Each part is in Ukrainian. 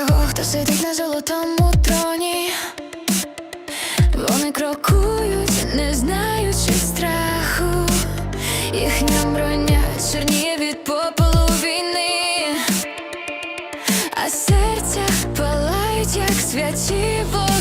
хто сидить на золотому троні. Вони крокують, не знаючи страху. Їхня броня чорніє від попелу війни, а серця палають, як святі вогні.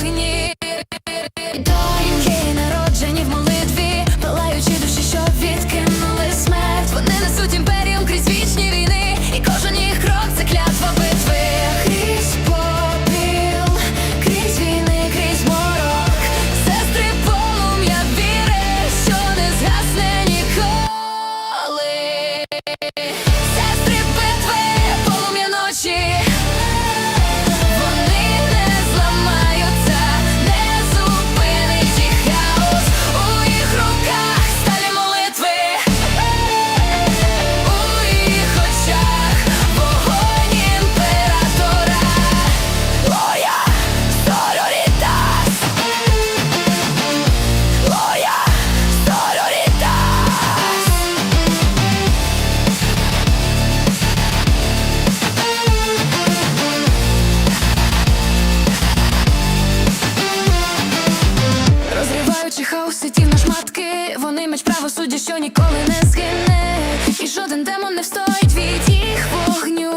Правосуддя, що ніколи не згине, і жоден демон не встоїть від їх вогню.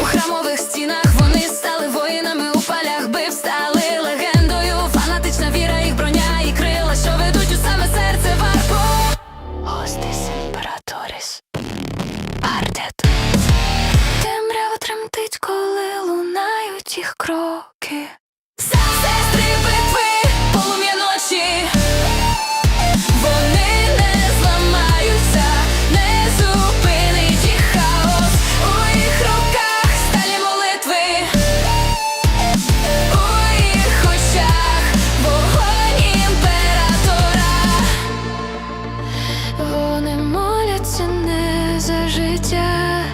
У храмових стінах вони стали воїнами у палях бив, стали легендою. Фанатична віра, їх броня і крила, що ведуть у саме серце варпу. Гостис імператорис Ардет. Темрява тремтить, коли лунають їх кроки. Життя,